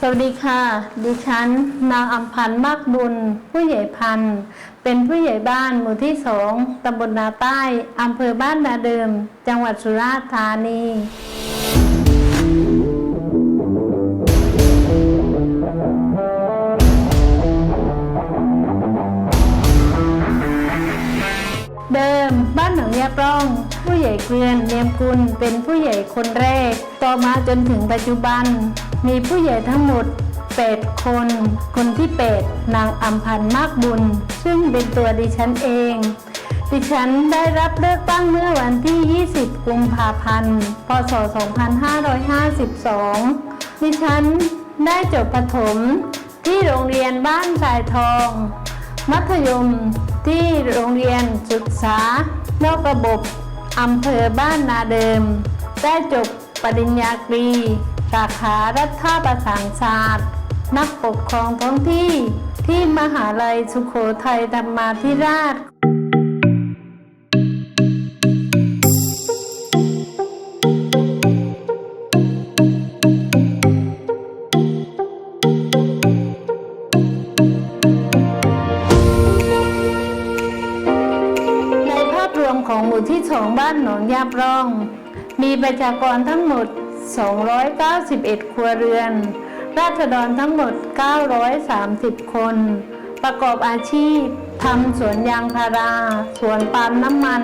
สวัสดีค่ะ ดิฉัน นางอัมพันธ์มากบุญ ผู้ใหญ่พันธ์เป็นผู้ใหญ่บ้านหมู่ที่สองตำบลนาใต้อำเภอบ้านนาเดิม จังหวัดสุราษฎร์ธานีเดิมบ้านหนองยาปล้อง ผู้ใหญ่เกวียนเนียมกุลเป็นผู้ใหญ่คนแรก ต่อมาจนถึงปัจจุบัน มีผู้ใหญ่ทั้งหมด 8 คน คนที่ 8 นางอัมพันธ์มากบุญ ซึ่งเป็นตัวดิฉันเอง ดิฉันได้รับเลือกตั้งเมื่อวันที่ 20 กุมภาพันธ์ พศ 2552 ดิฉันได้จบประถมที่โรงเรียนบ้านสายทอง มัธยมที่โรงเรียนศึกษานอกระบบอำเภอบ้านนาเดิม ได้จบปริญญาตรี สาขารัฐประสานศาสตร์ นักปกครองท้องที่ที่มหาลัยสุโขทัยธรรมาธิราชในภาพรวมของหมู่ที่สองบ้านหนองยาบร่อง มีประชากรทั้งหมด 291 ครัวเรือน ราษฎรทั้งหมด 930 คน ประกอบอาชีพทำสวนยางพารา สวนปาล์มน้ำมัน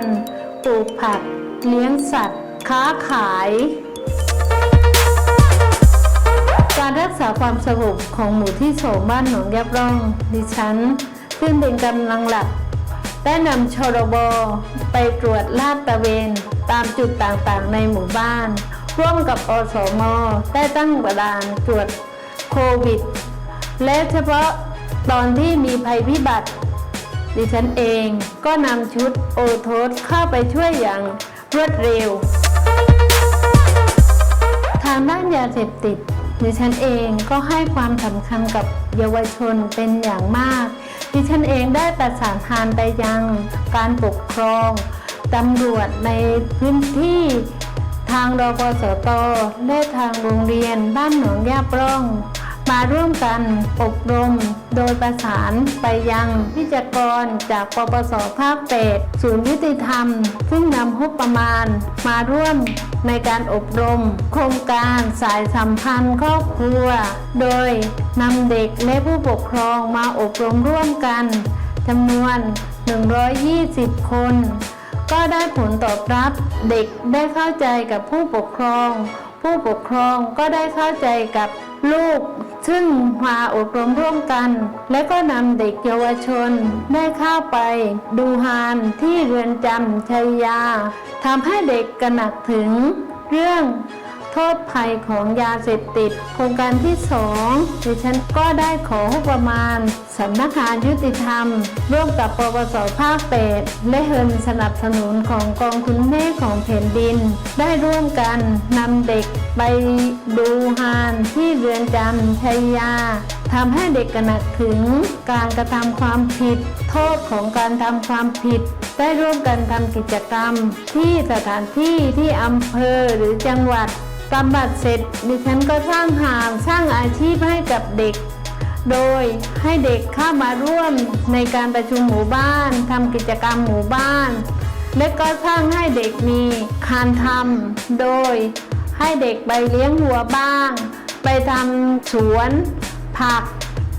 ปลูกผัก เลี้ยงสัตว์ ค้าขาย การรักษาความสงบของหมู่ที่สองบ้านหนองยับร่อง ดิฉัน ซึ่งเป็นกำลังหลักได้นำชรบไปตรวจลาดตระเวน ตามจุดต่างๆในหมู่บ้าน ร่วมกับอสมได้ตั้งประดานตรวจโควิด และเฉพาะตอนที่มีภัยพิบัติ ดิฉันเองก็นำชุดโอโทสเข้าไปช่วยอย่างรวดเร็ว ทางด้านยาเสพติด ดิฉันเองก็ให้ความสำคัญกับเยาวชนเป็นอย่างมาก ดิฉันเองได้ประสานทานไปยังการปกครองตำรวจในพื้นที่ ทางรปสตและทางโรงเรียนบ้านหนองย่าปล้อง มาร่วมกันอบรม โดยประสานไปยังวิจกรจากปปสภาคเปดศูนย์ยุติธรรม ซึ่งนำงบประมาณ มาร่วมในการอบรม โครงการสายสัมพันธ์ครอบครัว โดยนำเด็กและผู้ปกครองมาอบรมร่วมกันจำนวน 120 คน ก็ได้ผลตอบรับ เด็กได้เข้าใจกับผู้ปกครอง ผู้ปกครองก็ได้เข้าใจกับลูก ซึ่งมาอบรมร่วมกัน และก็นำเด็กเยาวชน ได้เข้าไป ดูฮานที่เรือนจำชัยยาทำให้เด็กกระหนักถึงเรื่อง โทษภัยของยาเสพติด โครงการที่สองดิฉันก็ได้ขอประมาณสำนักงานยุติธรรม ร่วมกับปปสภาคเปดและเฮินสนับสนุนของกองทุนแม่ของแผ่นดิน ได้ร่วมกันนำเด็กไปดูฮานที่เรือนจำชัยยาทำให้เด็กกระหนักถึงการกระทำความผิด โทษของการทำความผิด ได้ร่วมกันทำกิจกรรม ที่สถานที่ที่อำเภอหรือจังหวัด บำบัดเสร็จดิฉันก็สร้างหางสร้างอาชีพให้กับเด็ก โดยให้เด็กเข้ามาร่วมในการประชุมหมู่บ้านทำกิจกรรมหมู่บ้าน และก็สร้างให้เด็กมีคานทำโดยให้เด็กไปเลี้ยงวัวบ้าง ไปทำสวน ผัก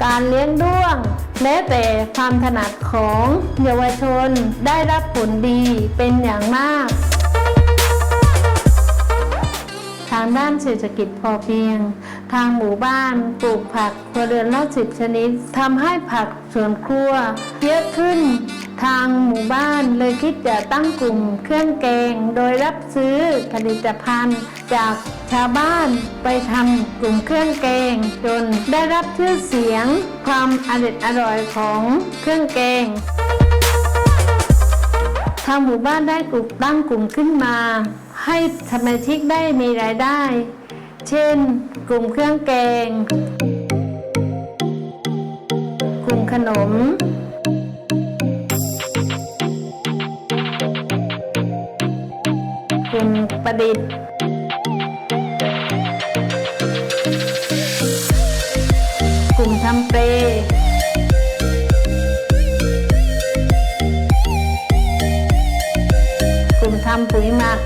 การเลี้ยงด้วง และแต่ความถนัดของเยาวชนได้รับผลดีเป็นอย่างมากางด้านเศรษฐกิจพอเพียง ทางหมู่บ้านปลูกผักครัวเรือนละสิบชนิดทำให้ผักสวนครัวเยอะขึ้น ทางหมู่บ้านเลยคิดจะตั้งกลุ่มเครื่องแกง โดยรับซื้อผลิตภัณฑ์จากชาวบ้านไปทำกลุ่มเครื่องแกง จนได้รับชื่อเสียง ความอร่อยอร่อยของเครื่องแกงทางหมู่บ้านได้กลุ่มตั้งกลุ่มขึ้นมา ให้สมาชิกได้มีรายได้ เช่น กลุ่มเครื่องแกง กลุ่มขนม กลุ่มประดิษฐ์กลุ่มทำเปกลุ่มทำปุ๋ยหมัก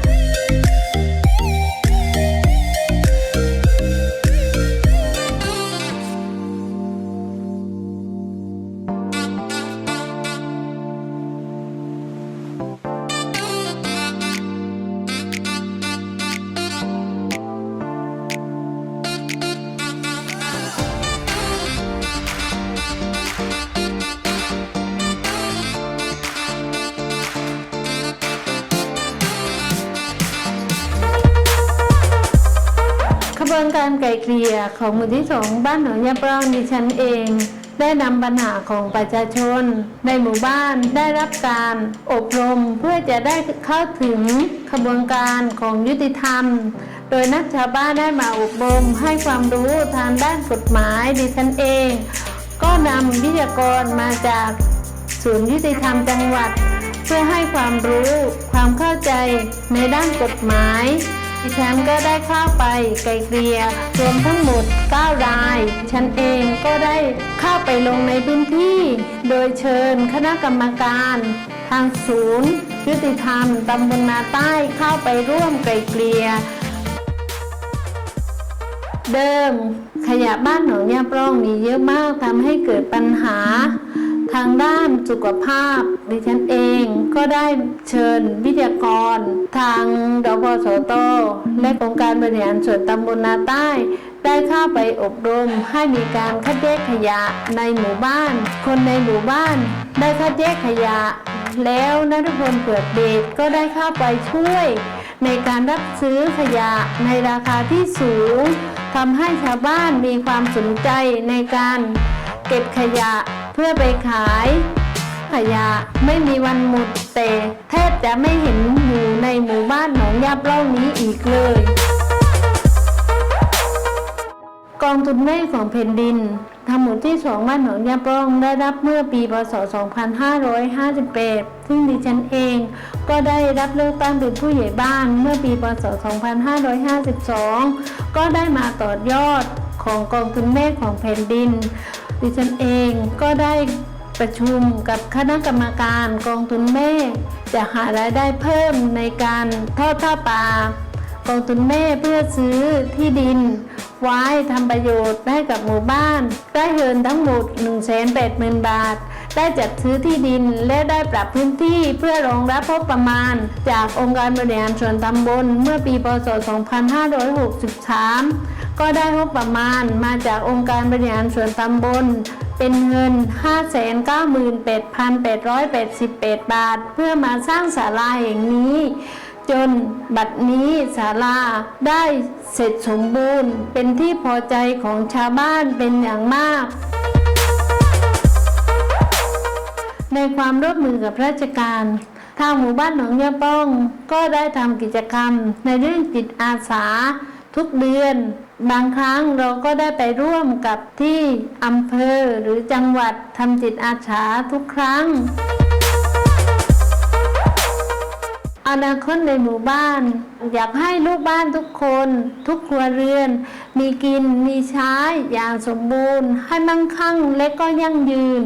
เกลี่ยของหมู่ที่สองบ้านหนองยาปรองดิฉันเอง ได้นำปัญหาของประชาชน ในหมู่บ้านได้รับการอบรมเพื่อจะได้เข้าถึงขบวนการของยุติธรรม โดยนักชาวบ้านได้มาอบรมให้ความรู้ทางด้านกฎหมายดิฉันเอง ก็นำวิทยากรมาจากศูนย์ยุติธรรมจังหวัด เพื่อให้ความรู้ความเข้าใจในด้านกฎหมาย ดิฉันก็ได้เข้าไปไกลเกลี่ยรวมทั้งหมด 9 ราย ฉันเองก็ได้เข้าไปลงในพื้นที่ โดยเชิญคณะกรรมการ ทางศูนย์ยุติธรรมตำบลนาใต้เข้าไปร่วมไกลเกลี่ยเดิมขยะบ้านหนองยาปร่องมีเยอะมากทำให้เกิดปัญหา ทางด้านสุขภาพ ดิฉันเองก็ได้เชิญวิทยากร ทางดปสตและองค์การบริหารส่วนตำบลนาใต้ ได้เข้าไปอบรมให้มีการคัดแยกขยะในหมู่บ้าน คนในหมู่บ้าน ได้คัดแยกขยะ แล้วนัทพลเปิดเดชก็ได้เข้าไปช่วยในการรับซื้อขยะในราคาที่สูงทำให้ชาวบ้านมีความสนใจในการเก็บขยะ พื่อไปขาย ขยะไม่มีวันหมดแต่แทบจะไม่เห็นอยู่ในหมู่บ้านหนองยาเปล่านี้อีกเลย กองทุนแม่ของแผ่นดินทำหมู่ที่สองบ้านหนองยาปร่องได้รับเมื่อปีพศ 2558 ซึ่งดิฉันเองก็ได้รับเลือกตั้งเป็นผู้ใหญ่บ้านเมื่อปีพศ 2552 ก็ได้มาต่อยอดของกองทุนแม่ของแผ่นดิน ดิฉันเองก็ได้ประชุมกับคณะกรรมการกองทุนแม่จะหารายได้เพิ่มในการทอดผ้าป่ากองทุนแม่เพื่อซื้อที่ดิน ไว้ทำประโยชน์ให้กับหมู่บ้าน ได้เงินทั้งหมด 180,000 บาท ได้จัดซื้อที่ดินและได้ปรับพื้นที่เพื่อรองรับงบประมาณ จากองค์การบริหารส่วนตำบลเมื่อปีพศ 2563 ก็ได้งบประมาณมาจากองค์การบริหารส่วนตำบลเป็นเงิน 598,888บาท เพื่อมาสร้างศาลาแห่งนี้ จนบัดนี้ศาลาได้เสร็จสมบูรณ์ เป็นที่พอใจของชาวบ้านเป็นอย่างมาก ในความร่วมมือกับราชการ ทางหมู่บ้านหนองยาป้อง ก็ได้ทำกิจกรรม ในเรื่องจิตอาสา ทุกเดือน บางครั้งเราก็ได้ไปร่วมกับที่อำเภอหรือจังหวัดทำจิตอาสาทุกครั้งอนาคตในหมู่บ้าน อยากให้ลูกบ้านทุกคน ทุกครัวเรือน มีกินมีใช้อย่างสมบูรณ์ ให้มั่งคั่งและก็ยั่งยืน